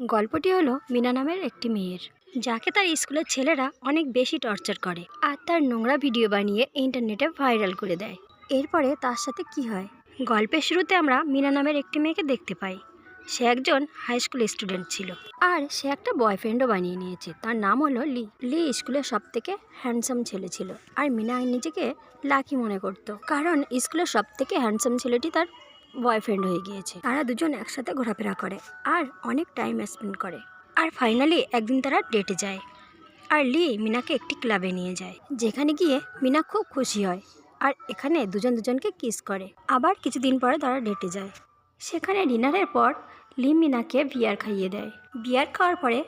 গল্পটি হলো মিনা নামের একটি মেয়ের, যাকে তার স্কুলের ছেলেরা অনেক বেশি টর্চার করে আর তার নোংরা ভিডিও বানিয়ে ইন্টারনেটে ভাইরাল করে দেয়। এরপরে তার সাথে কি হয়? গল্পের শুরুতে আমরা মিনা নামের একটি মেয়েকে দেখতে পাই। সে একজন হাই স্কুল স্টুডেন্ট ছিল আর সে একটা বয়ফ্রেন্ডও বানিয়ে নিয়েছে। তার নাম হলো লি। লি স্কুলের সব থেকে হ্যান্ডসাম ছেলে ছিল আর মিনা নিজেকে লাকি মনে করতো। কারণ স্কুলের সব থেকে হ্যান্ডসাম ছেলেটি তার বয়ফ্রেন্ড হয়ে গিয়েছে। তারা দুজন একসাথে ঘোরাফেরা করে আর অনেক টাইম স্পেন্ড করে। আর ফাইনালি একদিন তারা ডেটে যায়। আর লি মিনাকে একটি ক্লাবে নিয়ে যায়, যেখানে গিয়ে মিনা খুব খুশি হয় আর এখানে দুজন দুজনকে কিস করে। আবার কিছুদিন পরে তারা ডেটে যায়। সেখানে ডিনারের পর লি মিনাকে বিয়ার খাইয়ে দেয়। বিয়ার খাওয়ার পরে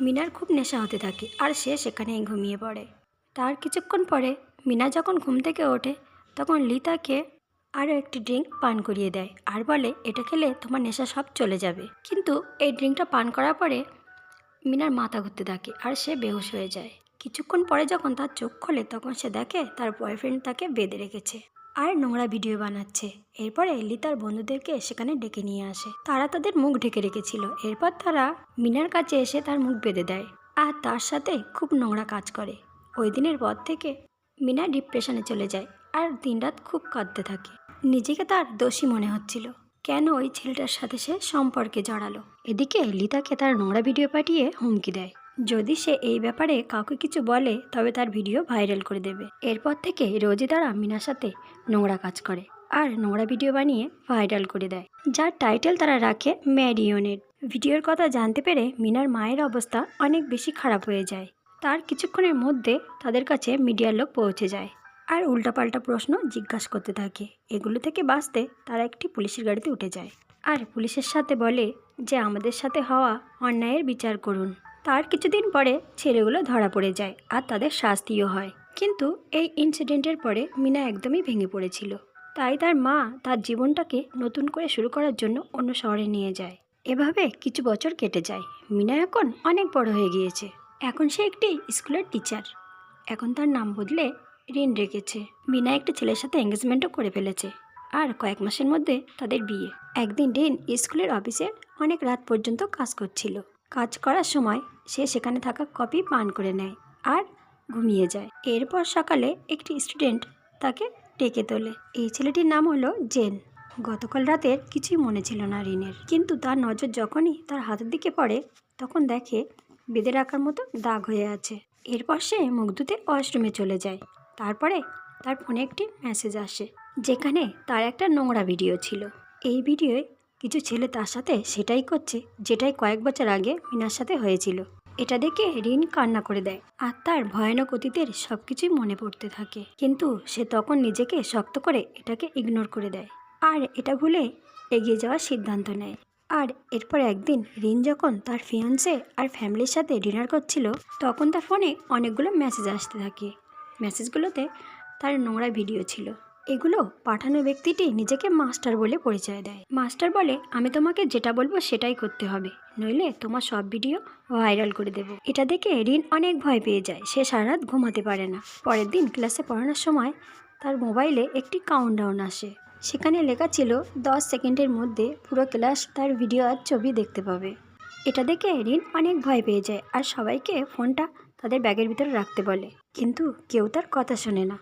মিনার খুব নেশা হতে থাকে আর সে সেখানেই ঘুমিয়ে পড়ে। তার কিছুক্ষণ পরে মিনা যখন ঘুম থেকে ওঠে, তখন লি তাকে আরও একটি ড্রিঙ্ক পান করিয়ে দেয় আর বলে, এটা খেলে তোমার নেশা সব চলে যাবে। কিন্তু এই ড্রিঙ্কটা পান করার পরে মিনার মাথা ঘুরতে থাকে আর সে বেহুশ হয়ে যায়। কিছুক্ষণ পরে যখন তার চোখ খোলে, তখন সে দেখে তার বয়ফ্রেন্ড তাকে বেঁধে রেখেছে আর নোংরা ভিডিও বানাচ্ছে। এরপরে এলি তার বন্ধুদেরকে সেখানে ডেকে নিয়ে আসে। তারা তাদের মুখ ঢেকে রেখেছিল। এরপর তারা মিনার কাছে এসে তার মুখ বেঁধে দেয় আর তার সাথে খুব নোংরা কাজ করে। ওই দিনের পর থেকে মিনা ডিপ্রেশনে চলে যায় আর দিনরাত খুব কাঁদতে থাকে। নিজেকে তার দোষী মনে হচ্ছিল। কেন ওই ছেলেটার সাথে সে সম্পর্কে জড়ালো? এদিকে লিতাকে তার নোংরা ভিডিও পাঠিয়ে হুমকি দেয়। যদি সে এই ব্যাপারে কাউকে কিছু বলে, তবে তার ভিডিও ভাইরাল করে দেবে। এরপর থেকে রোজই তারা মিনার সাথে নোংরা কাজ করে আর নোংরা ভিডিও বানিয়ে ভাইরাল করে দেয়, যার টাইটেল তারা রাখে ম্যারিওনেট। ভিডিওর কথা জানতে পেরে মিনার মায়ের অবস্থা অনেক বেশি খারাপ হয়ে যায়। তার কিছুক্ষণের মধ্যে তাদের কাছে মিডিয়ার লোক পৌঁছে যায়। আর উল্টাপাল্টা প্রশ্ন জিজ্ঞাসা করতে থাকে। এগুলো থেকে বাঁচতে তারা একটি পুলিশের গাড়িতে উঠে যায়। আর পুলিশের সাথে বলে যে, আমাদের সাথে হওয়া অন্যায়ের বিচার করুন। তার কিছুদিন পরে ছেলেগুলো ধরা পড়ে যায় আর তাদের শাস্তিও হয়। কিন্তু এই ইনসিডেন্টের পরে মিনা একদমই ভেঙে পড়েছিল। তাই তার মা তার জীবনটাকে নতুন করে শুরু করার জন্য অন্য শহরে নিয়ে যায়। এভাবে কিছু বছর কেটে যায়। মিনা এখন অনেক বড় হয়ে গিয়েছে। এখন সে একটি স্কুলের টিচার এখন তার নাম বদলে ঋণ রেখেছে। বিনা একটা ছেলের সাথে এঙ্গেজমেন্টও করে ফেলেছে। আর কয়েক মাসের মধ্যে তাদের বিয়ে। একদিন রিন স্কুলের অফিসে অনেক রাত পর্যন্ত কাজ করছিল। কাজ করার সময় সে সেখানে থাকা কপি পান করে নেয় আর ঘুমিয়ে যায়। এরপর সকালে একটি স্টুডেন্ট তাকে ডেকে তোলে। এই ছেলেটির নাম হলো জেন। গতকাল রাতের কিছুই মনে ছিল না ঋণের। কিন্তু তার নজর যখনই তার হাতের দিকে পড়ে, তখন দেখে বেঁধে রাখার মতো দাগ হয়ে আছে। এরপর সে মুখ ধুতে ওয়াশরুমে চলে যায়। তারপরে তার ফোনে একটি মেসেজ আসে, যেখানে তার একটা নোংরা ভিডিও ছিল। এই ভিডিওয় কিছু ছেলে তার সাথে সেটাই করছে, যেটাই কয়েক বছর আগে মিনার সাথে হয়েছিল। এটা দেখে রিন কান্না করে দেয়। আর তার ভয়ানক অতীতের সব কিছুই মনে পড়তে থাকে। কিন্তু সে তখন নিজেকে শক্ত করে এটাকে ইগনোর করে দেয়। আর এটা ভুলে এগিয়ে যাওয়ার সিদ্ধান্ত নেয়। আর এরপর একদিন রিন যখন তার ফিয়ান্সে আর ফ্যামিলির সাথে ডিনার করছিল, তখন তার ফোনে অনেকগুলো মেসেজ আসতে থাকে। মেসেজগুলোতে তার নোংরা ভিডিও ছিল। এগুলো পাঠানো ব্যক্তিটি নিজেকে মাস্টার বলে পরিচয় দেয়। মাস্টার বলে, আমি তোমাকে যেটা বলব সেটাই করতে হবে। নইলে তোমার সব ভিডিও ভাইরাল করে দেব। এটা দেখে রিন অনেক ভয় পেয়ে যায়। সে সারা রাত ঘুমাতে পারে না। পরের দিন ক্লাসে পড়ানোর সময় তার মোবাইলে একটি কাউন্টডাউন আসে। সেখানে লেখা ছিল, দশ সেকেন্ডের মধ্যে পুরো ক্লাস তার ভিডিও আর ছবি দেখতে পাবে। এটা দেখে রিন অনেক ভয় পেয়ে যায় আর সবাইকে ফোনটা তাদের ব্যাগের ভিতরে রাখতে বলে। কিন্তু কেউ তার কথা শোনে না।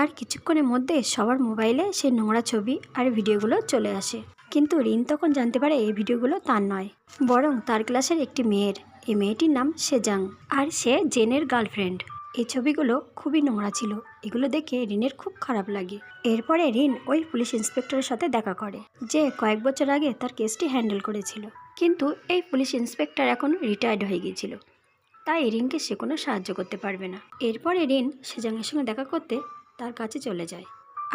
আর কিছুক্ষণের মধ্যে সবার মোবাইলে সে নোংরা ছবি আর ভিডিওগুলো চলে আসে। কিন্তু রিন তখন জানতে পারে এই ভিডিওগুলো তার নয়, বরং তার ক্লাসের একটি মেয়ের। এই মেয়েটির নাম সেজাং আর সে জেনের গার্লফ্রেন্ড। এই ছবিগুলো খুবই নোংরা ছিল। এগুলো দেখে রিনের খুব খারাপ লাগে। এরপরে রিন ওই পুলিশ ইন্সপেক্টরের সাথে দেখা করে, যে কয়েক বছর আগে তার কেসটি হ্যান্ডেল করেছিল। কিন্তু এই পুলিশ ইন্সপেক্টর এখন রিটায়ার্ড হয়ে গিয়েছিল। তাই রিনকে সে কোনো সাহায্য করতে পারবে না। এরপরে রিন সেজাংয়ের সঙ্গে দেখা করতে তার কাছে চলে যায়।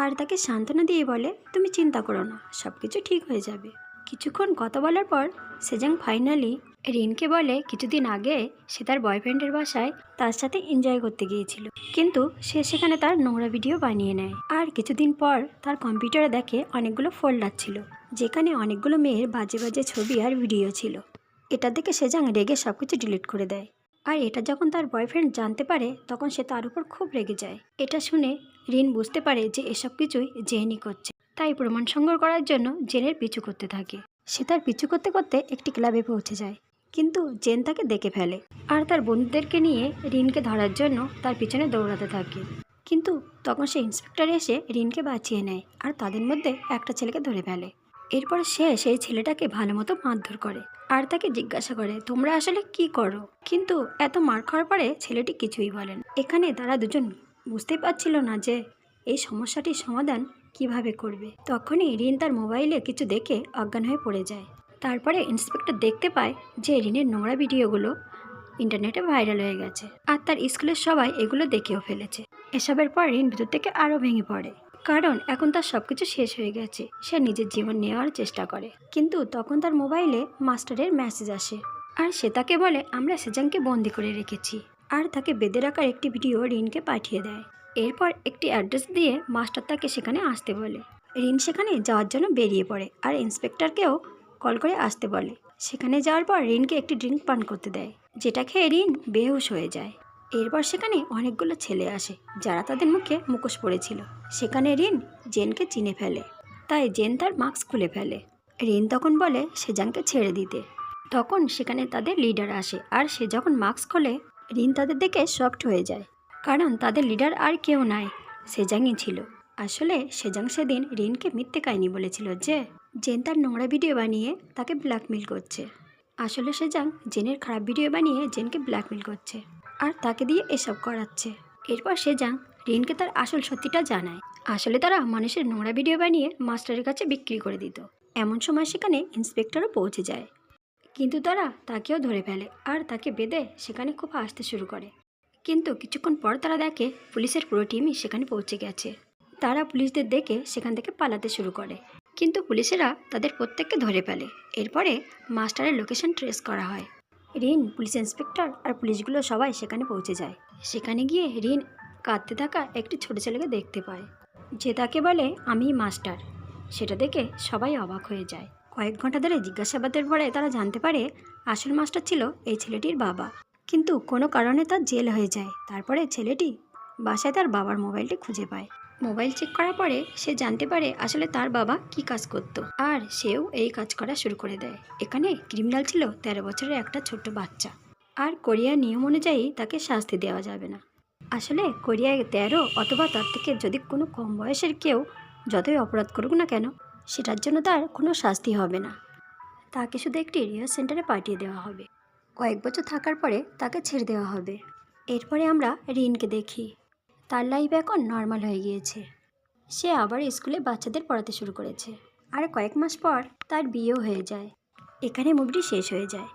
আর তাকে সান্ত্বনা দিয়ে বলে, তুমি চিন্তা করো না সব কিছু ঠিক হয়ে যাবে। কিছুক্ষণ কথা বলার পর সেজাং ফাইনালি রিনকে বলে, কিছুদিন আগে সে তার বয়ফ্রেন্ডের বাসায় তার সাথে এনজয় করতে গিয়েছিল। কিন্তু সে সেখানে তার নোংরা ভিডিও বানিয়ে নেয়। আর কিছুদিন পর তার কম্পিউটারে দেখে অনেকগুলো ফোল্ডার ছিল, যেখানে অনেকগুলো মেয়ের বাজে বাজে ছবি আর ভিডিও ছিল। এটা দেখে সেজাং রেগে সব কিছু ডিলিট করে দেয়। আর এটা যখন তার বয়ফ্রেন্ড জানতে পারে, তখন সে তার উপর খুব রেগে যায়। এটা শুনে রিন বুঝতে পারে যে এসব কিছুই জেনই করছে। তাই প্রমাণ সংগ্রহ করার জন্য জেনের পিছু করতে থাকে। সে তার পিছু করতে করতে একটি ক্লাবে পৌঁছে যায়। কিন্তু জেন তাকে দেখে ফেলে। আর তার বন্ধুদেরকে নিয়ে রিনকে ধরার জন্য তার পিছনে দৌড়াতে থাকে। কিন্তু তখন সে ইন্সপেক্টর এসে রিনকে বাঁচিয়ে নেয় আর তাদের মধ্যে একটা ছেলেকে ধরে ফেলে। এরপর সে সেই ছেলেটাকে ভালো মতো মারধর করে। আর তাকে জিজ্ঞাসা করে, তোমরা আসলে কি করো? কিন্তু এত মার খাওয়ার পরে ছেলেটি কিছুই বলেন এখানে তারা দুজন বুঝতেই পারছিল না যে এই সমস্যাটির সমাধান কীভাবে করবে। তখনই রিন তার মোবাইলে কিছু দেখে অজ্ঞান হয়ে পড়ে যায়। তারপরে ইন্সপেক্টর দেখতে পায় যে রিনের নোংরা ভিডিওগুলো ইন্টারনেটে ভাইরাল হয়ে গেছে। আর তার স্কুলের সবাই এগুলো দেখেও ফেলেছে। এসবের পর ঋণ ভিতর থেকে আরও ভেঙে পড়ে। কারণ এখন তার সব কিছু শেষ হয়ে গেছে। সে নিজের জীবন নেওয়ার চেষ্টা করে। কিন্তু তখন তার মোবাইলে মাস্টারের মেসেজ আসে। আর সে তাকে বলে, আমরা সেজাংকে বন্দি করে রেখেছি। আর তাকে বেঁধে রাখার একটি ভিডিও রিনকে পাঠিয়ে দেয়। এরপর একটি অ্যাড্রেস দিয়ে মাস্টার তাকে সেখানে আসতে বলে। রিন সেখানে যাওয়ার জন্য বেরিয়ে পড়ে আর ইন্সপেক্টরকেও কল করে আসতে বলে। সেখানে যাওয়ার পর রিনকে একটি ড্রিঙ্ক পান করতে দেয়, যেটা খেয়ে রিন বেহুশ হয়ে যায়। এরপর সেখানে অনেকগুলো ছেলে আসে, যারা তাদের মুখে মুখোশ পড়েছিল। সেখানে রিন জেনকে চিনে ফেলে। তাই জেন তার মাস্ক খুলে ফেলে। রিন তখন বলে সেজাংকে ছেড়ে দিতে। তখন সেখানে তাদের লিডার আসে আর সে যখন মাস্ক খোলে, রিন তাদের দেখে শকড হয়ে যায়। কারণ তাদের লিডার আর কেউ নাই সেজাংই ছিল। আসলে সেজাং সেদিন রিনকে মিথ্যে কাহিনী বলেছিল যে, জেন তার নোংরা ভিডিও বানিয়ে তাকে ব্ল্যাকমেল করছে। আসলে সেজাং জেনের খারাপ ভিডিও বানিয়ে জেনকে ব্ল্যাকমেল করছে। আর তাকে দিয়ে এসব করাচ্ছে। এরপর সেজাং রিনকে তার আসল সত্যিটা জানায়। আসলে তারা মানুষের নোংরা ভিডিও বানিয়ে মাস্টারের কাছে বিক্রি করে দিত। এমন সময় সেখানে ইন্সপেক্টরও পৌঁছে যায়। কিন্তু তারা তাকেও ধরে ফেলে আর তাকে বেঁধে সেখানে খুব আসতে শুরু করে। কিন্তু কিছুক্ষণ পর তারা দেখে পুলিশের পুরো টিমই সেখানে পৌঁছে গেছে। তারা পুলিশদের দেখে সেখান থেকে পালাতে শুরু করে। কিন্তু পুলিশেরা তাদের প্রত্যেককে ধরে ফেলে। এরপরে মাস্টারের লোকেশন ট্রেস করা হয়। রিন, পুলিশ ইন্সপেক্টর আর পুলিশগুলো সবাই সেখানে পৌঁছে যায়। সেখানে গিয়ে রিন কাঁদতে থাকা একটি ছোট ছেলেকে দেখতে পায়। যে তাকে বলে, আমি মাস্টার। সেটা দেখে সবাই অবাক হয়ে যায়। কয়েক ঘণ্টা ধরে জিজ্ঞাসাবাদের পরে তারা জানতে পারে, আসল মাস্টার ছিল এই ছেলেটির বাবা। কিন্তু কোনো কারণে তার জেল হয়ে যায়। তারপরে ছেলেটি বাসায় তার বাবার মোবাইলটি খুঁজে পায়। মোবাইল চেক করার পরে সে জানতে পারে আসলে তার বাবা কি কাজ করত। আর সেও এই কাজ করা শুরু করে দেয়। এখানে ক্রিমিনাল ছিল তেরো বছরের একটা ছোট্ট বাচ্চা। আর কোরিয়ার নিয়ম অনুযায়ী তাকে শাস্তি দেওয়া যাবে না। আসলে কোরিয়ায় তেরো অথবা তার থেকে যদি কোনো কম বয়সের কেউ যতই অপরাধ করুক না কেন, সেটার জন্য তার কোনো শাস্তি হবে না। তাকে শুধু একটি রিহার্স সেন্টারে পাঠিয়ে দেওয়া হবে। কয়েক বছর থাকার পরে তাকে ছেড়ে দেওয়া হবে। এরপরে আমরা রিনকে দেখি। তার লাইফ এখন নর্মাল হয়ে গিয়েছে। সে আবার স্কুলে বাচ্চাদের পড়াতে শুরু করেছে। আর কয়েক মাস পর তার বিয়েও হয়ে যায়। এখানে মুভিটি শেষ হয়ে যায়।